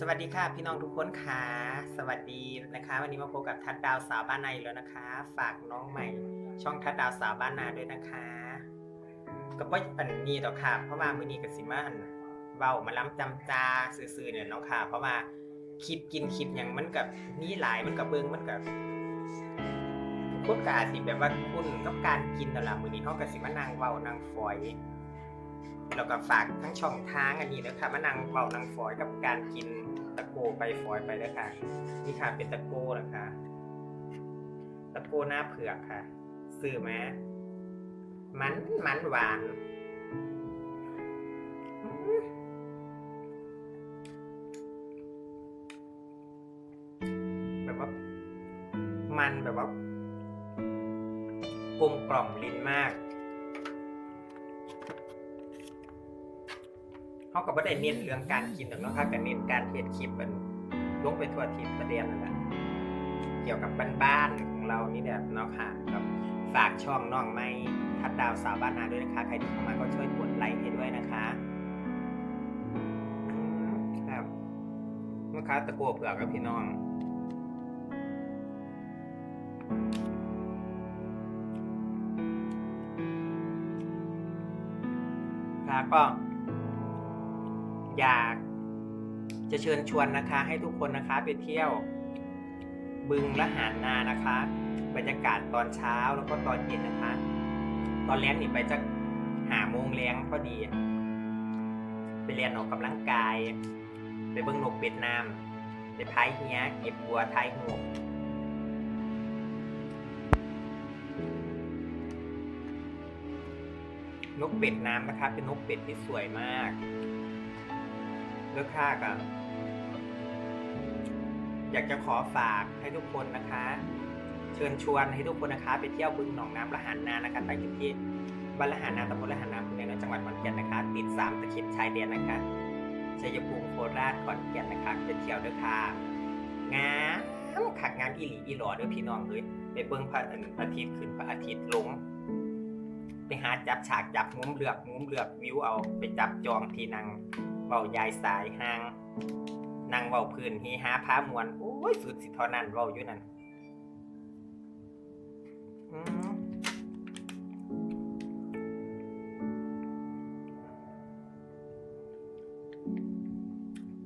สวัสดีค่ะพี่น้องทุกคนค่ะสวัสดีนะคะ วันนี้มาพบกับทัดดาวสาวบ้านนาอีกแล้วนะคะ ฝากน้องใหม่ ช่องทัดดาวสาวบ้านนาด้วยนะคะก็บ่อันนี้ดอค่ะ เพราะว่ามือนี้ก็สิมันเว้ามาล้ำจำจาซื่อๆเนี่ยเนาะค่ะ เพราะว่าคลิปกินคลิปหยังมันกับนี่หลายมันกับเบิงมันกับทุกคนก็อาสิแบบว่าคุ้นกับการกินนั่ล่ะมือนี้เฮาก็สิมานั่งเว้านั่งฝอย แล้วก็ฝากทั้งช่องทางอันนี้นะคะมานั่งเบานังฝอยกับการกินตะโกไปฝอยไปเลยค่ะนี่ค่ะเป็นตะโกนะคะตะโกหน้าเผือกค่ะซื้อมามันมันหวานแบบว่ามันแบบว่ากลมกล่อมลิ้นมาก เขาก็ไม่ได้เน้นเรื่องการกินหรอกเนาะค่ะก็เน้นการเทศคลิปมันลงไปทั่วทิศประเดียนนั่นแหละเกี่ยวกับบ้านๆของเรานี่แหละเนาะค่ะกับฝากช่องน้องไม่ทัดดาวสาวบ้านนาด้วยนะคะ ใครที่เข้ามาก็ช่วยกดไลค์ให้ด้วยนะคะครับเมื่อค้าตะโกเผือกกับพี่น้องครับก็ อยากจะเชิญชวนนะคะ ให้ทุกคนนะคะไปเที่ยวบึงละหารนานะคะ บรรยากาศตอนเช้าแล้วก็ตอนเย็นนะคะ ตอนแรกนี่ไปจะหาโมงแรงพอดี ไปเรียนออกกำลังกาย ไปเบิ้งนกเป็ดน้ำไปท้ายเฮียเก็บบัวท้ายหวนกเป็ดน้ำนะคะ เป็นนกเป็ดที่สวยมาก เลือกค่ากับอยากจะขอฝากให้ทุกคนนะคะ เชิญชวนให้ทุกคนนะคะ ไปเที่ยวบึงหนองน้ำละหารนานะคะตั้งอยู่ที่บ้านละหารนาตำบลละหารนาอำเภอจังหวัดขอนแก่นนะคะ ติดสามตะเข็บชายแดนนะคะชัยภูมิโคราชขอนแก่นนะคะไปเที่ยวด้วยค่ะงามขักงามอีหลีอีหลอเด้อพี่น้องเลยไปเบิ่งพระอาทิตย์ขึ้นพระอาทิตย์ลงไปหาจับฉากจับงุ้มเหลือกงุ้มเหลือกวิวเอาไปจับจองที่นาง เบายายสายหางนางเบาพื้นเฮฮาพามวนโอ้ยสุดสิเทอนั้นเบาอยู่นั่น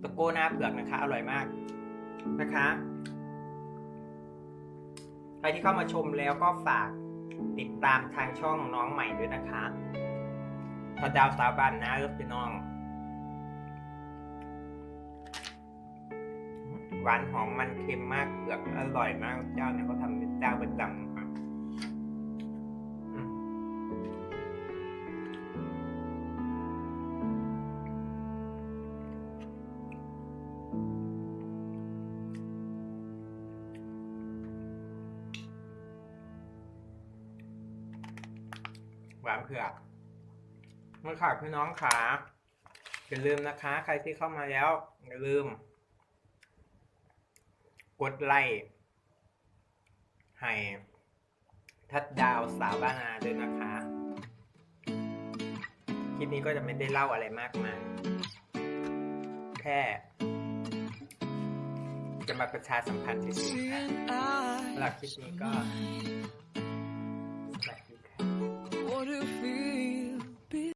ตะโก้หน้าเผือกนะคะ อร่อยมากนะคะใครที่เข้ามาชมแล้วก็ฝากติดตามทางช่องน้องใหม่ด้วยนะคะพระดาวสาวบ้านนะเออพี่น้อง หวานหอมมันเค็มมากเผือกอร่อยมากเจ้าเนี่ยเขาทำเป็นเจ้าประจำครับหวานเผือกเมื่อขาดพี่น้องขาอย่าลืมนะคะ ใครที่เข้ามาแล้วอย่าลืม กดไลค์ให้ทัดดาวสาวบ้านนาด้วยนะคะ คลิปนี้ก็จะไม่ได้เล่าอะไรมากมาย แค่ จะมาประชาสัมพันธ์เฉยๆค่ะสำหรับคลิปนี้ก็สวัสดีค่ะ What if we